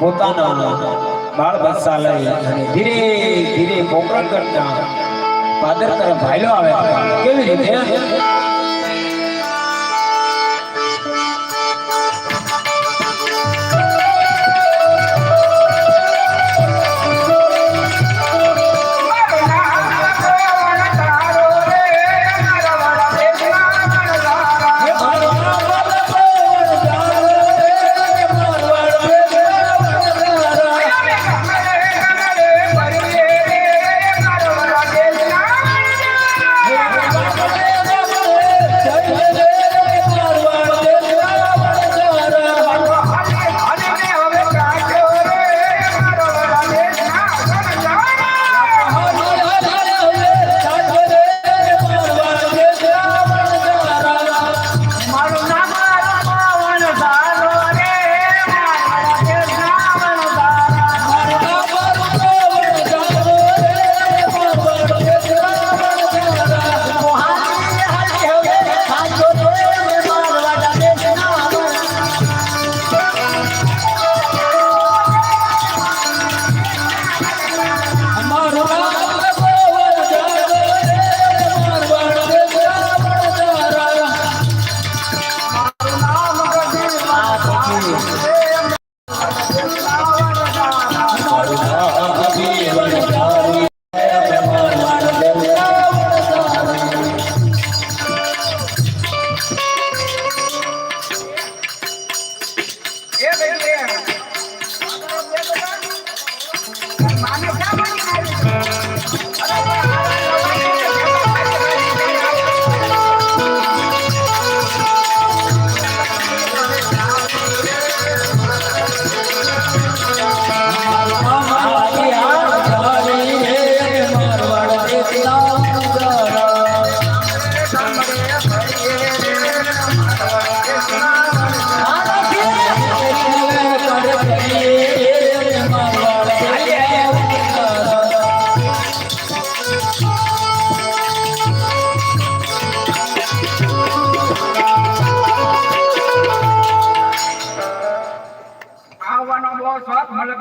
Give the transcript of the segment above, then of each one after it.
પોતાના બાળ બચ્ચા લઈ અને ધીરે ધીરે પોકરણ કરતા પાદર તરફ ભાઈલો આવે. કેવી રીતે?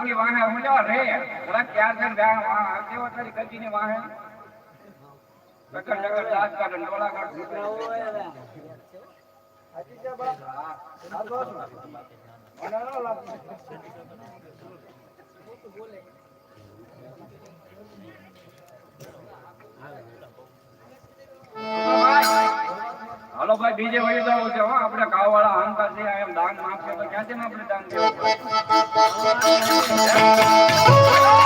મલકની વાહે સમજો રે? થોડા ક્યાં છે વ્યાહ વાહ આવતી હોય તારી ગજીની વાહે? લગન લગન દાસ કાઢે ડોળા કાઢે. હાલો ભાઈ, બીજે વળી જવું છે, હો, આપણે ગાવ વાળા અહંકાર છે. એમ દાન માગશે તો ક્યાંથી આપણે દાન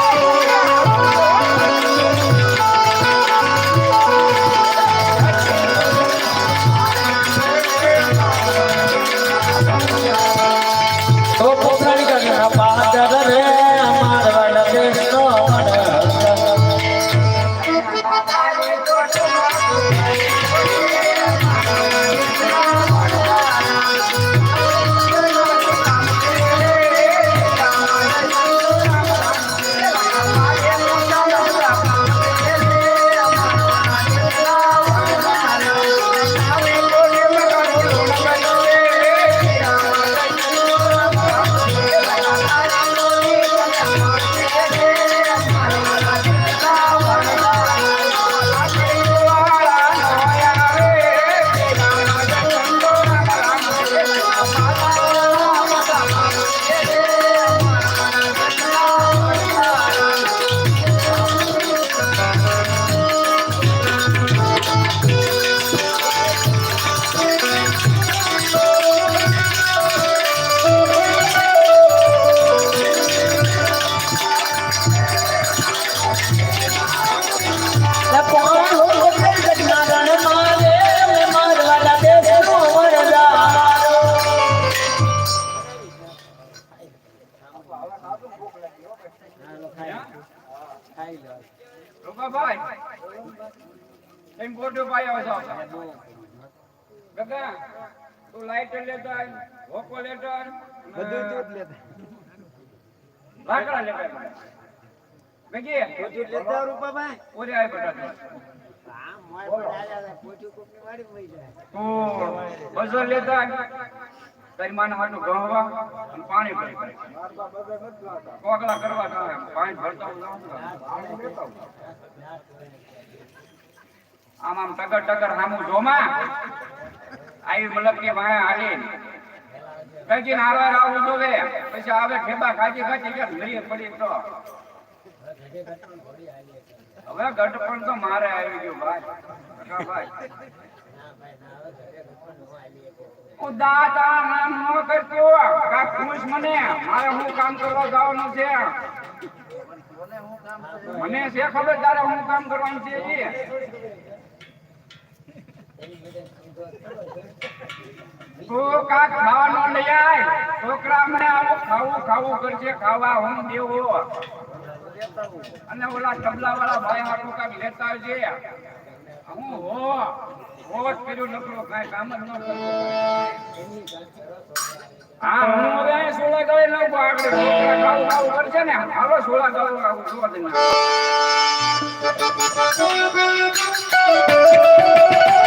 એમ પાયો છો. ગગા તું લાઈટર લેતા આય હોકો લેતા બધું તું લેતા. લાકડા લેતા મેગી બધું લેતો રૂપાભાઈ. ઓરે આય બટા બસો લેતો આય. તારી માને અને પાણી ભરી ભરી. કોગળા કરવા પાણી ભરતા. આમ આમ ટગર ટગર સામું જોમાં. આવી મલક કે વાય હાલી કઈ નારવા આવું જોવે પછી આવે ખેબા ખાજી ખાજી કે લઈએ પડી તો. હવે ગઢપણ તો મારે આવી ગયું ભાઈ. ભાઈ નામ ન કરતો. મને. મારે હું કામ કરવા જવાનું છે? મને છે ખબર તારે હું કામ કરવાનું છે. તું કાક ખાવાનો છોકરા મને આવું ખાવું ખાવું કરશે ખાવા હું દેવો. ભાઈ હાટું કાક હું હો હવે સોળા ગળે ન આગળ છોકરા કરશે ને. હાલો સોળા ગળે જોવા દે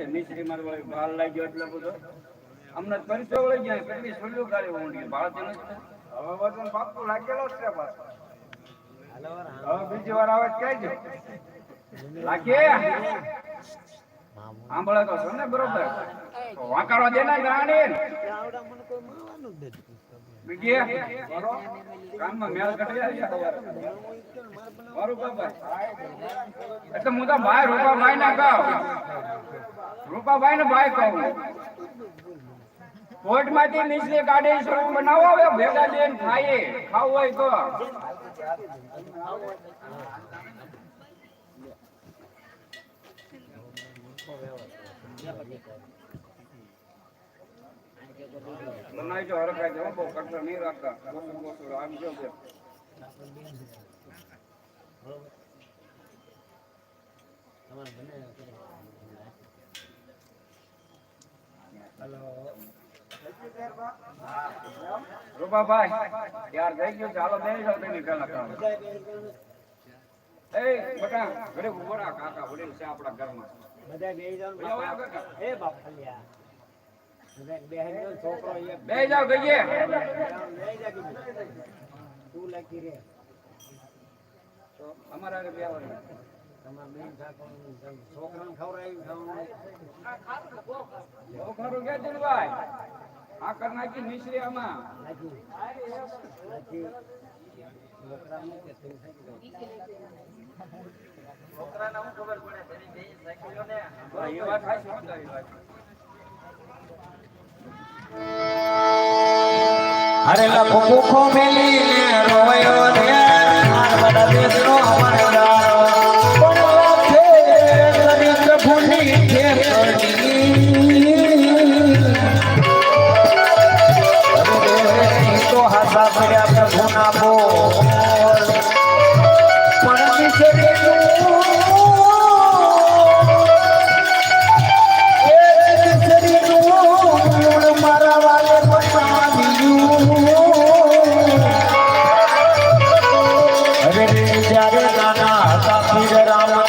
હશે નીચરી મારવાળી ભાલ લાગ્યો એટલે બધો. અમને પરિચય વળી ગયા કેટલી સોલ્યું ગાડી ઊંડી. ભાળ નથી. હવે વજન પાકું લાગેલો જ છે પાછો. હવે બીજી વાર આવે તો કહેજો. લાગે? આંબળે તો છો ને બરોબર. તો વાંકારો દે ને રાણી બીજી બરો કામમાં મેળ કટી એટલે હું તો ભાઈ રૂપાભાઈ ના કહું રૂપાભાઈ ને ભાઈ કહું. કોર્ટમાંથી નીચલી ગાડી સ્વરૂપ બનાવો હવે ભેગા લઈને ખાઈએ. ખાવું હોય તો. બનાવજો હરખાઈ જાઓ બહુ કઠણ નહીં રાખતા. ઓછું ઓછું રાખજો બે રૂપાભાઈ યાર થઈ ગયું ચાલો બેસી જાઓ તેની કામ. એ બટા ઘરે ઊભો રાખ. કાકા વડીલ છે આપણા ઘરમાં. ભૈયા ઓયા ગઈએ અમારા કે દિલભાઈ આ કર નાખી મિશ્રી આમાં હા, એ વાત હાચી હો તારી વાત. અરે લખો મુખો મેલીને રોયો રે.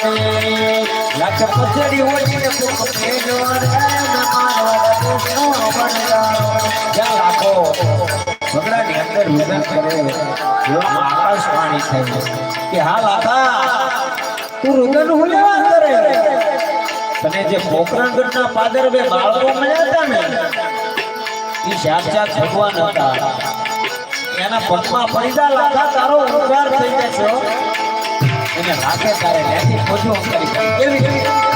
લખ પછડી ઓળીને સુખ આકાશ પાણી થયું. કે હાલ તું રુદન હું લેવા તને જે પોકરણગઢના પાદર બે બાળકો મળ્યા હતા ને એ સાક્ષાત ભગવાન હતા. એના પગમાં પૈસા લાખા, તારો ઉદ્ધાર થઈ જશે એને રાખે ત્યારે લેતી ખોજો. કરી કેવી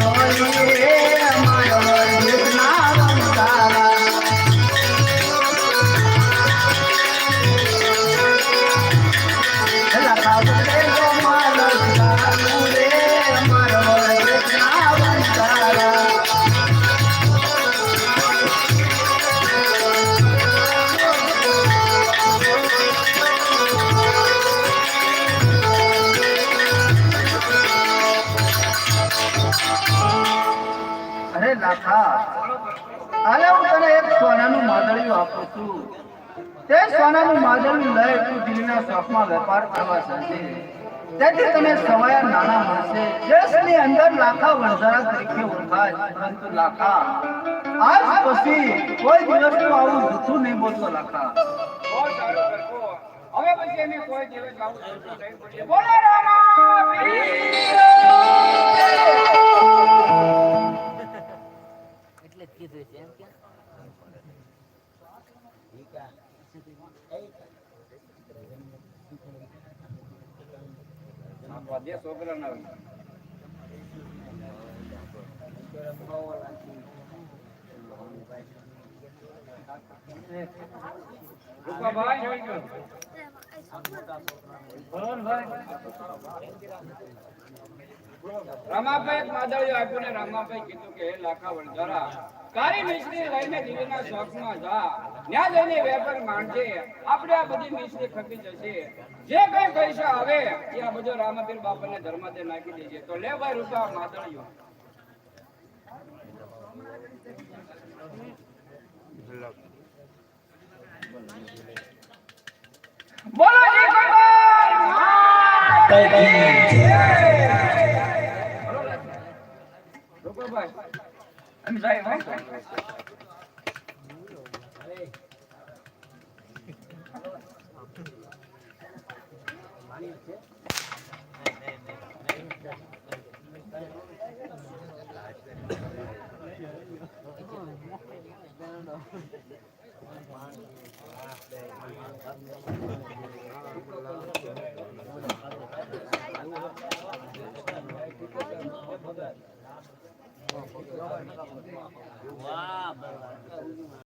બોલી અરે લાખા હું તને એક સોનાનું માદળિયું આપું છું. તે સોનાનું માદળિયું લઈ શોખમાં વેપાર કરવા તેથી તને સવાયા નાણા મળશે. દેશની અંદર લાખા વણઝારા તરીકે ઓળખાય. આજ પછી કોઈ દિવસ આવું જૂઠું નહીં બોલતો, લાખા. હવે પછી એને કોઈ દિવસ આવું. બોલો રામા આ પદે છોકરા ના રામાભાઈ એક આપ્યું ને રામાભાઈ કીધું કે લાખા વણઝારા, તારી મિશ્રી લઈને દીવીના શોખમાં જા. ત્યાં જઈને વેપાર માંડજે. આપણે આ બધી મિશ્રી ખપી જશે. જે કઈ પૈસા આવે એ આ બધો રામાપીર બાપાને ધર્માદે નાખી દેજે. તો લે ભાઈ રૂપિયા માદળિયું. બોલો I'm sorry, what? Thank you. વાહ